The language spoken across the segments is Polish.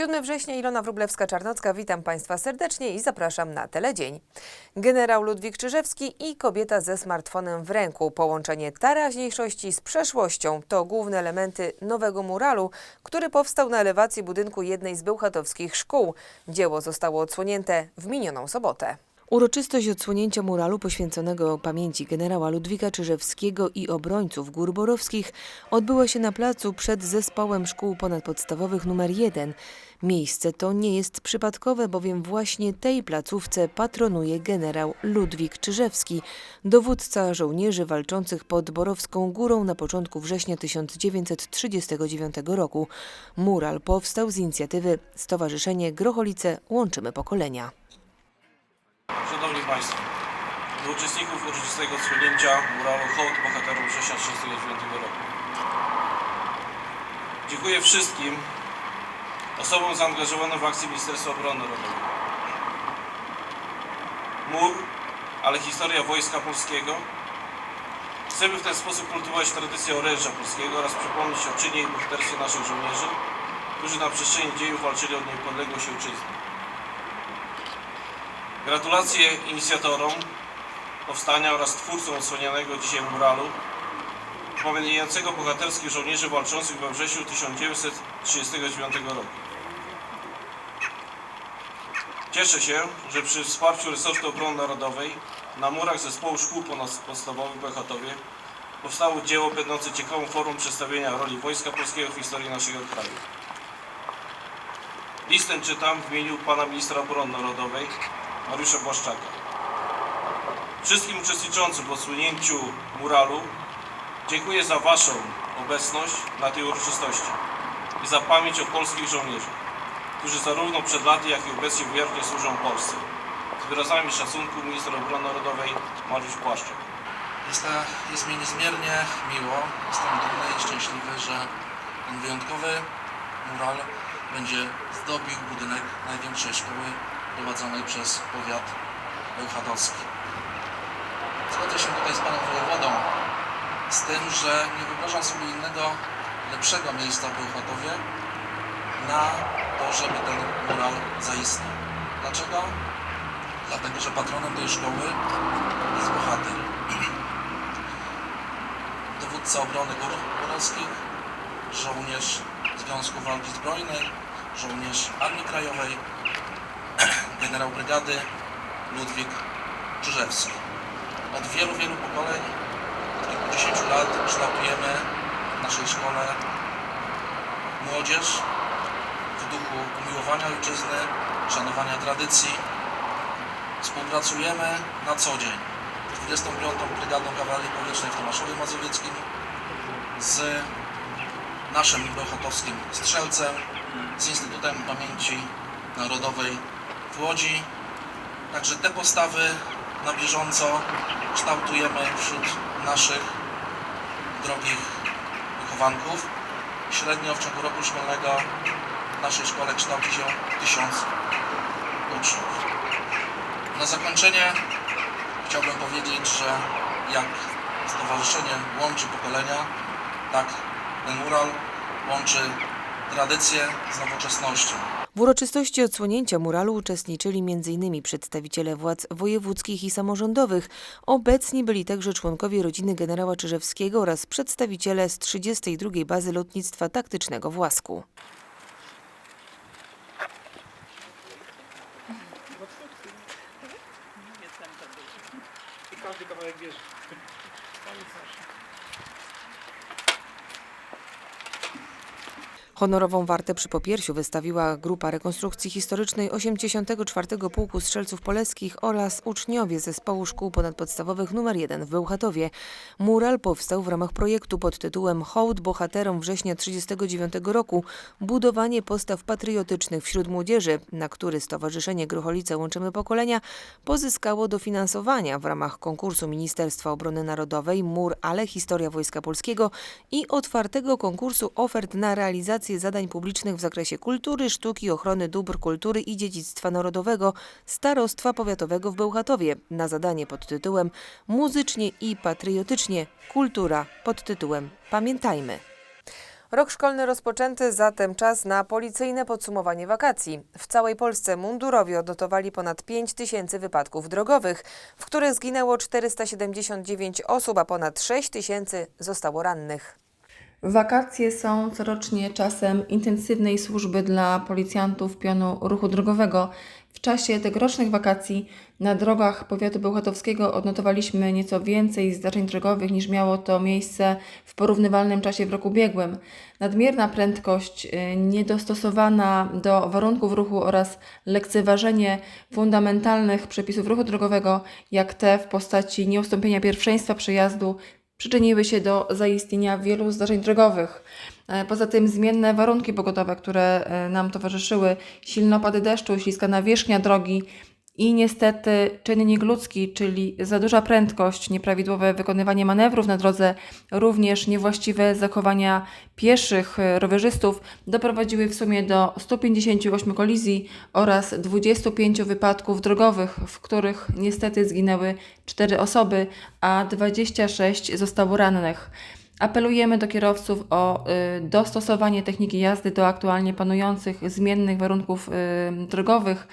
7 września, Ilona Wróblewska-Czarnocka, witam Państwa serdecznie i zapraszam na Teledzień. Generał Ludwik Czyżewski i kobieta ze smartfonem w ręku. Połączenie teraźniejszości z przeszłością to główne elementy nowego muralu, który powstał na elewacji budynku jednej z bełchatowskich szkół. Dzieło zostało odsłonięte w minioną sobotę. Uroczystość odsłonięcia muralu poświęconego pamięci generała Ludwika Czyżewskiego i obrońców gór borowskich odbyła się na placu przed zespołem szkół ponadpodstawowych nr 1. Miejsce to nie jest przypadkowe, bowiem właśnie tej placówce patronuje generał Ludwik Czyżewski, dowódca żołnierzy walczących pod Borowską Górą na początku września 1939 roku. Mural powstał z inicjatywy Stowarzyszenie Grocholice Łączymy Pokolenia. Szanowni Państwo, do uczestników uroczystego odsłonięcia muralu Hołd Bohaterów września 1939 roku. Dziękuję wszystkim osobom zaangażowanym w akcję Ministerstwa Obrony Narodowej. Mur, ale historia Wojska Polskiego. Chcemy w ten sposób kultywować tradycję oręża polskiego oraz przypomnieć o czynie i bohaterstwie naszych żołnierzy, którzy na przestrzeni dziejów walczyli o niepodległość ojczyzny. Gratulacje inicjatorom powstania oraz twórcom odsłanianego dzisiaj muralu, upamiętniającego bohaterskich żołnierzy walczących we wrześniu 1939 roku. Cieszę się, że przy wsparciu resortu obrony narodowej na murach zespołu szkół ponadpodstawowych w Bechotowie powstało dzieło będące ciekawą formą przedstawienia roli Wojska Polskiego w historii naszego kraju. List ten czytam w imieniu pana ministra obrony narodowej Mariusza Błaszczaka. Wszystkim uczestniczącym w odsłonięciu muralu dziękuję za Waszą obecność na tej uroczystości i za pamięć o polskich żołnierzach, którzy zarówno przed laty, jak i obecnie wiernie służą Polsce. Z wyrazami szacunku minister obrony narodowej Mariusz Błaszczak. Jest, ta- jest mi niezmiernie miło, jestem dumny i szczęśliwy, że ten wyjątkowy mural będzie zdobił budynek największej szkoły prowadzonej przez powiat bełchatowski. Zgodzę się tutaj z panem wojewodą z tym, że nie wyobrażam sobie innego, lepszego miejsca w Bełchatowie na to, żeby ten mural zaistniał. Dlaczego? Dlatego, że patronem tej szkoły jest bohater dowódca obrony gór góralskich, żołnierz Związku Walki Zbrojnej, żołnierz Armii Krajowej, generał brygady Ludwik Czyżewski. Od wielu, wielu pokoleń, od kilkudziesięciu lat kształtujemy w naszej szkole młodzież w duchu umiłowania ojczyzny, szanowania tradycji. Współpracujemy na co dzień 25. Brygadą Kawalerii Powietrznej w Tomaszowie Mazowieckim z naszym bełchatowskim strzelcem, z Instytutem Pamięci Narodowej w Łodzi. Także te postawy na bieżąco kształtujemy wśród naszych drogich wychowanków. Średnio w ciągu roku szkolnego w naszej szkole kształci się tysiąc uczniów. Na zakończenie chciałbym powiedzieć, że jak stowarzyszenie łączy pokolenia, tak ten mural łączy tradycję z nowoczesnością. W uroczystości odsłonięcia muralu uczestniczyli m.in. przedstawiciele władz wojewódzkich i samorządowych. Obecni byli także członkowie rodziny generała Czyżewskiego oraz przedstawiciele z 32. Bazy Lotnictwa Taktycznego w Łasku. Każdy kawałek wieży. Honorową wartę przy Popiersiu wystawiła Grupa Rekonstrukcji Historycznej 84. Pułku Strzelców Poleskich oraz uczniowie Zespołu Szkół Ponadpodstawowych nr 1 w Bełchatowie. Mural powstał w ramach projektu pod tytułem Hołd Bohaterom września 1939 roku budowanie postaw patriotycznych wśród młodzieży, na który Stowarzyszenie Grocholice Łączymy Pokolenia pozyskało dofinansowania w ramach konkursu Ministerstwa Obrony Narodowej Mur, ale Historia Wojska Polskiego i otwartego konkursu ofert na realizację zadań publicznych w zakresie kultury, sztuki, ochrony dóbr kultury i dziedzictwa narodowego Starostwa Powiatowego w Bełchatowie na zadanie pod tytułem Muzycznie i patriotycznie kultura pod tytułem Pamiętajmy. Rok szkolny rozpoczęty, zatem czas na policyjne podsumowanie wakacji. W całej Polsce mundurowi odnotowali ponad 5 tysięcy wypadków drogowych, w których zginęło 479 osób, a ponad 6 tysięcy zostało rannych. Wakacje są corocznie czasem intensywnej służby dla policjantów pionu ruchu drogowego. W czasie tegorocznych wakacji na drogach powiatu bełchatowskiego odnotowaliśmy nieco więcej zdarzeń drogowych niż miało to miejsce w porównywalnym czasie w roku ubiegłym. Nadmierna prędkość, y, niedostosowana do warunków ruchu oraz lekceważenie fundamentalnych przepisów ruchu drogowego, jak te w postaci nieustąpienia pierwszeństwa przejazdu, przyczyniły się do zaistnienia wielu zdarzeń drogowych. E, Poza tym zmienne warunki pogodowe, które e, nam towarzyszyły, silne opady deszczu, śliska nawierzchnia drogi i niestety czynnik ludzki, czyli za duża prędkość, nieprawidłowe wykonywanie manewrów na drodze, również niewłaściwe zachowania pieszych, e, rowerzystów doprowadziły w sumie do 158 kolizji oraz 25 wypadków drogowych, w których niestety zginęły 4 osoby, a 26 zostało rannych. Apelujemy do kierowców o y, dostosowanie techniki jazdy do aktualnie panujących zmiennych warunków y, drogowych.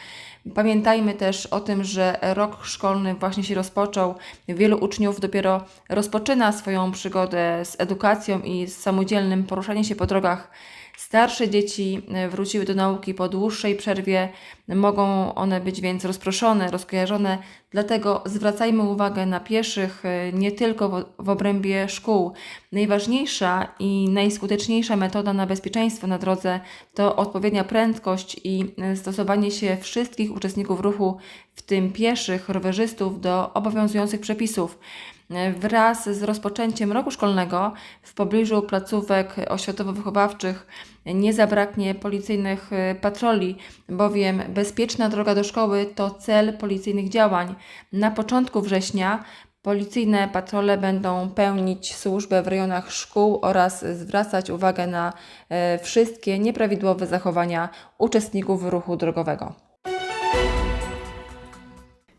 Pamiętajmy też o tym, że rok szkolny właśnie się rozpoczął. Wielu uczniów dopiero rozpoczyna swoją przygodę z edukacją i z samodzielnym poruszaniem się po drogach. Starsze dzieci wróciły do nauki po dłuższej przerwie, mogą one być więc rozproszone, rozkojarzone, dlatego zwracajmy uwagę na pieszych y, nie tylko w, obrębie szkół. Najważniejsza i najskuteczniejsza metoda na bezpieczeństwo na drodze to odpowiednia prędkość i y, stosowanie się wszystkich uczestników ruchu, w tym pieszych, rowerzystów, do obowiązujących przepisów. Wraz z rozpoczęciem roku szkolnego w pobliżu placówek oświatowo-wychowawczych nie zabraknie policyjnych y, patroli, bowiem bezpieczna droga do szkoły to cel policyjnych działań. Na początku września policyjne patrole będą pełnić służbę w rejonach szkół oraz zwracać uwagę na e, wszystkie nieprawidłowe zachowania uczestników ruchu drogowego.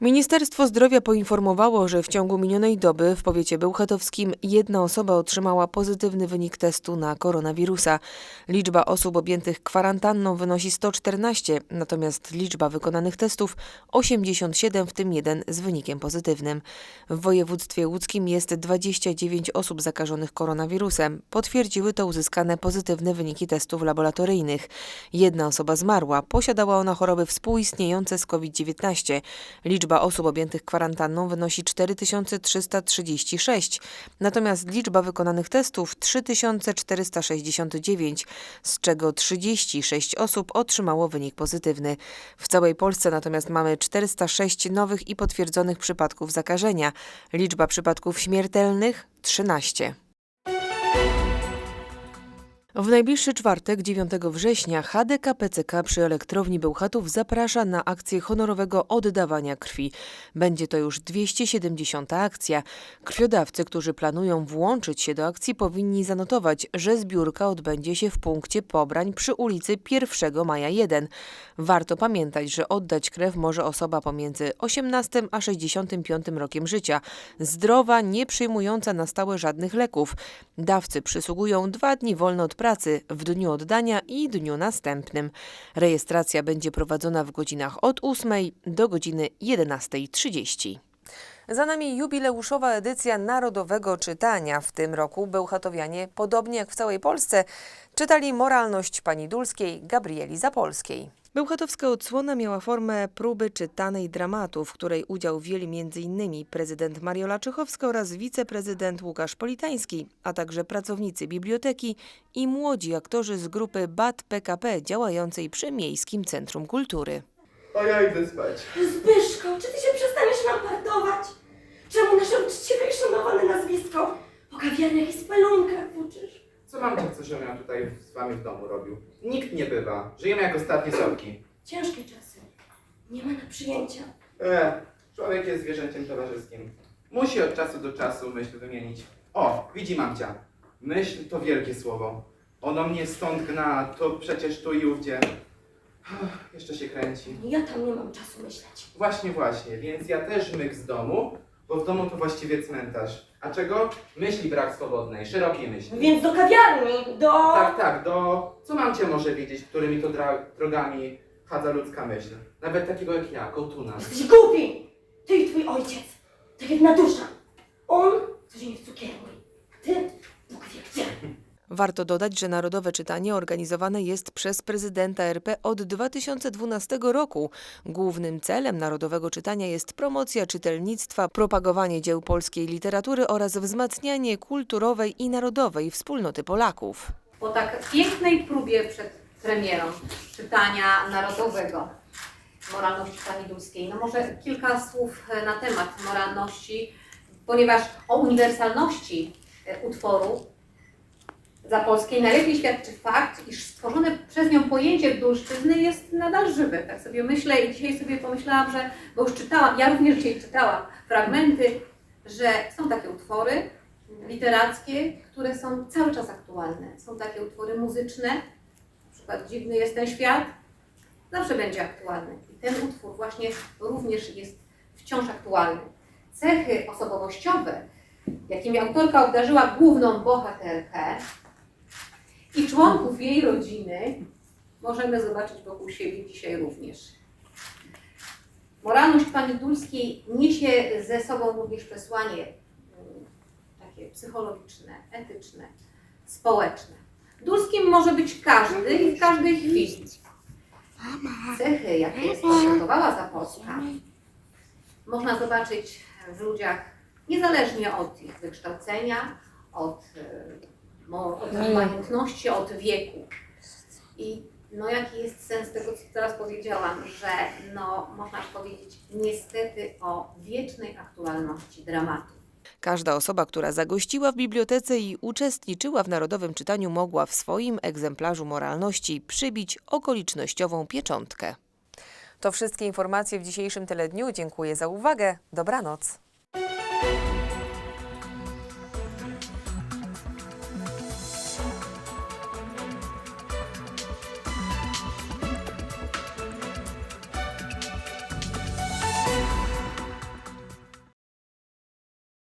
Ministerstwo Zdrowia poinformowało, że w ciągu minionej doby w powiecie bełchatowskim jedna osoba otrzymała pozytywny wynik testu na koronawirusa. Liczba osób objętych kwarantanną wynosi 114, natomiast liczba wykonanych testów 87, w tym jeden z wynikiem pozytywnym. W województwie łódzkim jest 29 osób zakażonych koronawirusem. Potwierdziły to uzyskane pozytywne wyniki testów laboratoryjnych. Jedna osoba zmarła, posiadała ona choroby współistniejące z COVID-19. Liczba osób objętych kwarantanną wynosi 4336, natomiast liczba wykonanych testów 3469, z czego 36 osób otrzymało wynik pozytywny. W całej Polsce natomiast mamy 406 nowych i potwierdzonych przypadków zakażenia. Liczba przypadków śmiertelnych 13. W najbliższy czwartek, 9 września, HDK PCK przy elektrowni Bełchatów zaprasza na akcję honorowego oddawania krwi. Będzie to już 270. akcja. Krwiodawcy, którzy planują włączyć się do akcji, powinni zanotować, że zbiórka odbędzie się w punkcie pobrań przy ulicy 1 Maja 1. Warto pamiętać, że oddać krew może osoba pomiędzy 18 a 65 rokiem życia, zdrowa, nie przyjmująca na stałe żadnych leków. Dawcy przysługują dwa dni wolno od pracy w dniu oddania i dniu następnym. Rejestracja będzie prowadzona w godzinach od 8 do godziny 11.30. Za nami jubileuszowa edycja Narodowego Czytania. W tym roku bełchatowianie, podobnie jak w całej Polsce, czytali Moralność Pani Dulskiej Gabrieli Zapolskiej. Bełchatowska odsłona miała formę próby czytanej dramatu, w której udział wzięli m.in. prezydent Mariola Czychowska oraz wiceprezydent Łukasz Politański, a także pracownicy biblioteki i młodzi aktorzy z grupy BAT PKP działającej przy Miejskim Centrum Kultury. A ja idę spać. Zbyszko, czy ty się przestaniesz nam partować? Czemu nasze uczciwe i szanowane nazwisko po kawiarniach i spelunkach włóczysz? Co mam tak, co się ja tutaj z wami w domu robił? Nikt nie bywa. Żyjemy jak ostatnie sorki. Ciężkie czasy. Nie ma na przyjęcia. E, człowiek jest zwierzęciem towarzyskim. Musi od czasu do czasu myśl wymienić. O, widzi mamcia. Myśl to wielkie słowo. Ono mnie stąd gna, to przecież tu i ówdzie. Jeszcze się kręci. Ja tam nie mam czasu myśleć. Właśnie, właśnie, więc ja też myk z domu, bo w domu to właściwie cmentarz. A czego? Myśli brak swobodnej, szerokiej myśli. Więc do kawiarni, do... Tak, tak, do... Co mam cię może wiedzieć, którymi to dra- drogami chadza ludzka myśl? Nawet takiego jak ja, kołtuna. Jesteś głupi! Ty i twój ojciec. To jedna dusza. On codziennie w cukierni. Warto dodać, że Narodowe Czytanie organizowane jest przez prezydenta RP od 2012 roku. Głównym celem Narodowego Czytania jest promocja czytelnictwa, propagowanie dzieł polskiej literatury oraz wzmacnianie kulturowej i narodowej wspólnoty Polaków. po tak pięknej próbie przed premierą czytania narodowego moralności pani Dulskiej. No może kilka słów e, na temat moralności, ponieważ o uniwersalności e, utworu Zapolskiej najlepiej świadczy fakt, iż stworzone przez nią pojęcie dulszczyzny jest nadal żywe. Tak sobie myślę i dzisiaj sobie pomyślałam, że, bo już czytałam, ja również dzisiaj czytałam fragmenty, że są takie utwory, literackie, które są cały czas aktualne. Są takie utwory muzyczne, na przykład Dziwny jest ten świat, zawsze będzie aktualny. I ten utwór właśnie również jest wciąż aktualny. Cechy osobowościowe, jakimi autorka obdarzyła główną bohaterkę członków jej rodziny, możemy zobaczyć wokół siebie dzisiaj również. Moralność pani Dulskiej niesie ze sobą również przesłanie mm, takie psychologiczne, etyczne, społeczne. Dulskim może być każdy i w każdej chwili. Cechy, jakie kształtowała Zapolska, można zobaczyć w ludziach niezależnie od ich wykształcenia, od, e, mo- od majątności, od wieku. I no jaki jest sens tego, co teraz powiedziałam, że no można powiedzieć niestety o wiecznej aktualności dramatu. Każda osoba, która zagościła w bibliotece i uczestniczyła w Narodowym Czytaniu, mogła w swoim egzemplarzu moralności przybić okolicznościową pieczątkę. To wszystkie informacje w dzisiejszym teledniu. Dziękuję za uwagę. Dobranoc.